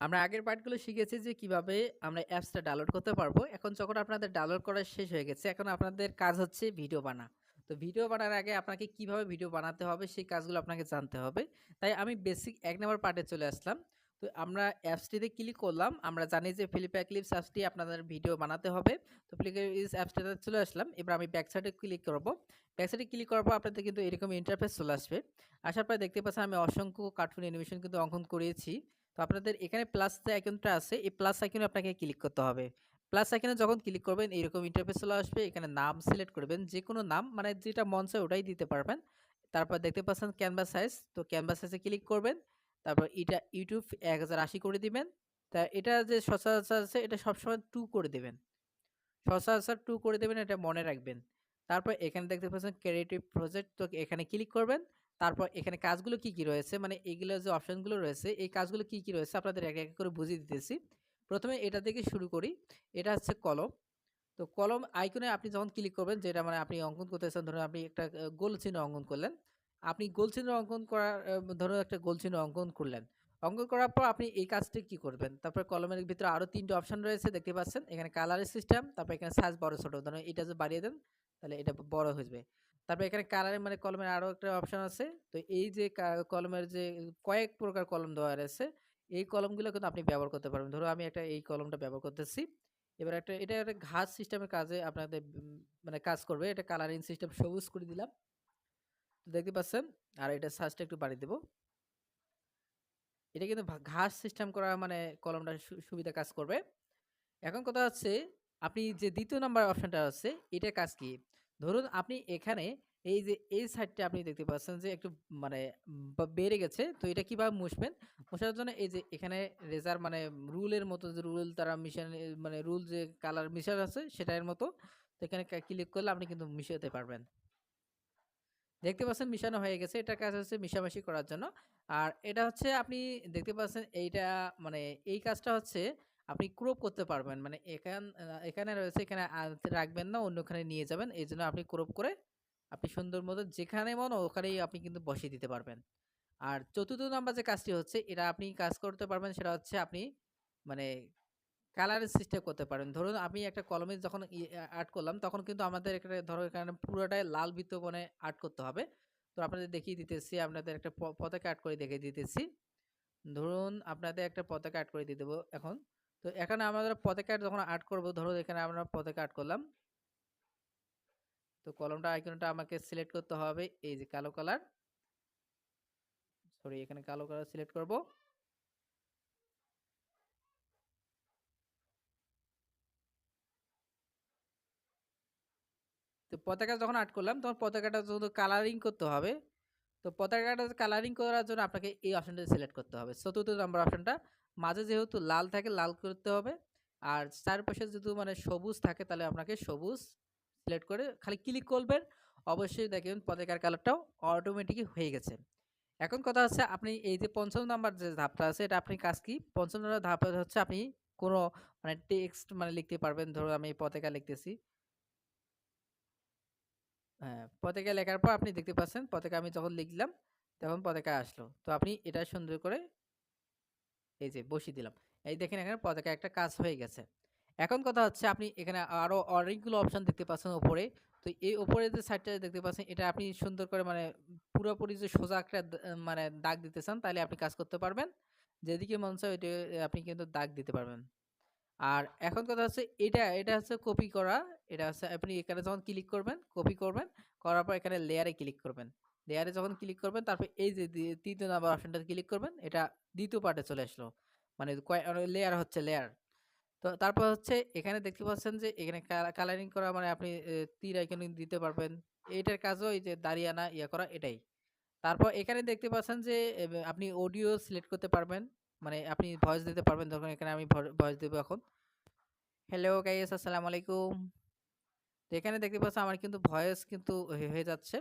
আমরা আগের পার্টগুলো শিখেছি যে কীভাবে আমরা অ্যাপসটা ডাউনলোড করতে পারব। এখন যখন আপনাদের ডাউনলোড করা শেষ হয়ে গেছে, এখন আপনাদের কাজ হচ্ছে ভিডিও বানা। তো ভিডিও বানার আগে আপনাকে কীভাবে ভিডিও বানাতে হবে সেই কাজগুলো আপনাকে জানতে হবে। তাই আমি বেসিক এক নম্বর পার্টে চলে আসলাম। তো আমরা অ্যাপসটিতে ক্লিক করলাম। আমরা জানি যে ফিলিপা ক্লিপস অ্যাপসটি আপনাদের ভিডিও বানাতে হবে। তো ফিলিপা ক্লিপস অ্যাপসটাতে চলে আসলাম। এবার আমি ব্যাক সাইডে ক্লিক করব ব্যাক সাইডে ক্লিক করার পর আপনাদের কিন্তু এরকম ইন্টারফেস চলে আসবে। আসার পর দেখতে পাচ্ছেন আমি অসংখ্য কার্টুন অ্যানিমেশন কিন্তু অঙ্কন করিয়েছি। তো আপনাদের এখানে প্লাস যে আইকনটা আছে, এই প্লাস আইকনে আপনাকে ক্লিক করতে হবে। প্লাস আইকনে যখন ক্লিক করবেন, এরকম ইন্টারফেস চলে আসবে। এখানে নাম সিলেক্ট করবেন। যেকোনো নাম মানে যেটা মন চায় ওটাই দিতে পারবেন। তারপর দেখতে পাচ্ছেন ক্যানভাস সাইজ। তো ক্যানভাস সাইজে ক্লিক করবেন। তারপর এটা ইউটিউব ১০৮০ করে দিবেন। তা এটা যে সচরাচর আছে, এটা সবসময় 2 করে দিবেন। সচরাচর 2 করে দিবেন, এটা মনে রাখবেন। তারপর এখানে দেখতে পাচ্ছেন ক্রিয়েটিভ প্রজেক্ট তো এখানে ক্লিক করবেন। তারপর এখানে কাজগুলো কি, কি রয়েছে মানে এগুলো যে অপশনগুলো রয়েছে এই কাজগুলো কি, কি রয়েছে আপনাদের এক, এক করে বুঝিয়ে দিতেছি। প্রথমে এটা থেকে শুরু করি। এটা হচ্ছে কলম। তো কলম আইকনে আপনি যখন ক্লিক করবেন যেটা মানে আপনি অঙ্কন করতেছেন ধরুন আপনি একটা গোল চিহ্ন অঙ্কন করলেন। আপনি গোল চিহ্ন অঙ্কন করার ধরুন একটা গোল চিহ্ন অঙ্কন করলেন। অঙ্কন করার পর আপনি এই কাজটি কি করবেন? তারপর কলমের ভিতরে আরও ৩ টে অপশন রয়েছে দেখতে পাচ্ছেন। এখানে কালারের সিস্টেম, তারপর এখানে সাইজ বড় ছোট। ধরুন এটা যদি বাড়িয়ে দেন তাহলে এটা বড় হয়ে। তারপর এখানে কালারের মানে কলমের আরও একটা অপশন আছে। তো এই যে কলমের যে কয়েক প্রকার কলম দেওয়া রয়েছে, এই কলমগুলো কিন্তু আপনি ব্যবহার করতে পারবেন। ধরো আমি একটা এই কলমটা ব্যবহার করতেছি। এবার একটা এটা একটা ঘাস সিস্টেমের কাজে আপনাদের মানে কাজ করবে। এটা কালারিং সিস্টেম সবুজ করে দিলাম। দেখতে পাচ্ছেন আর এটা সাইজটা একটু বাড়িয়ে দেব। এটা কিন্তু ঘাস সিস্টেম করা মানে কলমটা সুবিধা কাজ করবে। এখন কথা হচ্ছে আপনি যে দ্বিতীয় নাম্বার অপশনটা আছে এটা কাজ কি? ধরুন আপনি এখানে এই যে, এই সাইডটা আপনি দেখতে পাচ্ছেন যে একটু মানে বেড়ে গেছে। তো এটা কীভাবে মুছবেন? মোছার জন্য এই যে এখানে রেজার মানে রুলের মতো যে রুল তারা মিশানো মানে রুল যে কালার মিশানো আছে সেটার মতো। তো এখানে ক্লিক করলে আপনি কিন্তু মিশাতে পারবেন। দেখতে পাচ্ছেন মিশানো হয়ে গেছে। এটা কাজ হচ্ছে মিশামাশি করার জন্য। আর এটা হচ্ছে আপনি দেখতে পাচ্ছেন এইটা মানে এই কাজটা হচ্ছে আপনি ক্রপ করতে পারবেন। মানে এখান এখানে রয়েছে, এখানে রাখবেন না, অন্যখানে নিয়ে যাবেন। এই জন্য আপনি ক্রপ করে আপনি সুন্দর মতো যেখানে মন ওখানেই আপনি কিন্তু বসিয়ে দিতে পারবেন। আর ৪র্থ নাম্বার যে কাজটি হচ্ছে, এটা আপনি কাজ করতে পারবেন, সেটা হচ্ছে আপনি মানে কালারের সিস্টেম করতে পারেন। ধরুন, আমি একটা কলমে যখন আর্ট করলাম, তখন কিন্তু আমাদের এখানে, ধরো এখানে পুরোটাই লাল বৃত্ত মানে আর্ট করতে হবে। তো আপনাদের দেখিয়ে দিতেছি, আপনাদের একটা পতাকা আর্ট করে দেখিয়ে দিতেছি। ধরুন, আপনাদের একটা পতাকা আর্ট করে দিয়ে দেবো এখন। তো এখানে আমরা পতাকা যখন আর্ট করব ধরুন এখানে আমরা পতাকা আর্ট করলাম। তো কলমটা আইকনটা আমাকে সিলেক্ট করতে হবে, এই যে কালো কালার। সরি এখানে কালো কালার সিলেক্ট করব। তো পতাকা যখন আর্ট করলাম, তখন পতাকাটা শুধু কালারিং করতে হবে। তো পতাকাটা কালারিং করার জন্য আপনাকে এই অপশনটা সিলেক্ট করতে হবে। ৪র্থ নাম্বার অপশনটা মাঝে যেহেতু লাল থাকে লাল করতে হবে। আর চারপাশে যেহেতু মানে সবুজ থাকে তাহলে আপনাকে সবুজ সিলেক্ট করে খালি ক্লিক করবেন। অবশ্যই দেখবেন পতাকার কালারটাও অটোমেটিকই হয়ে গেছে। এখন কথা হচ্ছে আপনি এই যে ৫ম নাম্বার যে ধাপটা আছে এটা আপনি কাজ কি? ৫ম নাম্বার ধাপে হচ্ছে আপনি কোনো মানে টেক্সট মানে লিখতে পারবেন। ধরুন আমি পতাকা লিখতেছি। হ্যাঁ, পতাকা লেখার পর আপনি দেখতে পাচ্ছেন পতাকা আমি যখন লিখলাম তখন পতাকা আসলো। তো আপনি এটা সুন্দর করে এই যে বসিয়ে দিলাম। এই দেখেন এখানে পতাকা একটা কাজ হয়ে গেছে। এখন কথা হচ্ছে আপনি এখানে আরও অনেকগুলো অপশন দেখতে পাচ্ছেন উপরে। তো এই উপরে যে সাইডটা দেখতে পাচ্ছেন এটা আপনি সুন্দর করে মানে পুরোপুরি যে সোজা একটা মানে দাগ দিতে চান তাহলে আপনি কাজ করতে পারবেন। যেদিকে মন চায় ওইটা আপনি কিন্তু দাগ দিতে পারবেন। আর এখন কথা হচ্ছে এটা, এটা হচ্ছে কপি করা। এটা হচ্ছে আপনি এখানে যখন ক্লিক করবেন, কপি করবেন। করার পর এখানে লেয়ারে ক্লিক করবেন। লেয়ারে যখন ক্লিক করবেন, তারপর এই যে ৩য় নাম্বার অপশনটাতে ক্লিক করবেন। এটা ২য় পার্টে চলে আসলো। মানে লেয়ার হচ্ছে লেয়ার। তো তারপর হচ্ছে এখানে দেখতে পাচ্ছেন যে, এখানে কালারিং করা মানে আপনি তীর আইকন দিতে পারবেন। এইটার কাজও এই যে দাড়ি আনা, ইয়া করা এটাই। তারপর এখানে দেখতে পাচ্ছেন যে আপনি অডিও সিলেক্ট করতে পারবেন। মানে আপনি ভয়েস দিতে পারবেন। ধরুন এখানে আমি ভয়েস দেবো এখন। হ্যালো গাইস আসসালামু আলাইকুম। তো এখানে দেখতে পাচ্ছেন আমার কিন্তু ভয়েস কিন্তু হয়ে যাচ্ছে।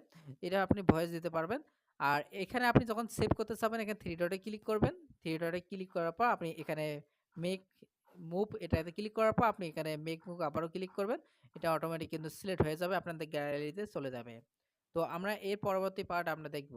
এটা আপনি ভয়েস দিতে পারবেন। আর এখানে আপনি যখন সেভ করতে চাবেন, এখানে থ্রি ডটে ক্লিক করবেন। থ্রি ডটে ক্লিক করার পর আপনি এখানে মেক মুভ এটাতে ক্লিক করার পর আপনি এখানে মেক মুভ আবারও ক্লিক করবেন। এটা অটোমেটিক কিন্তু সিলেক্ট হয়ে যাবে, আপনাদের গ্যালারিতে চলে যাবে। তো আমরা এর পরবর্তী পার্ট আমরা দেখব।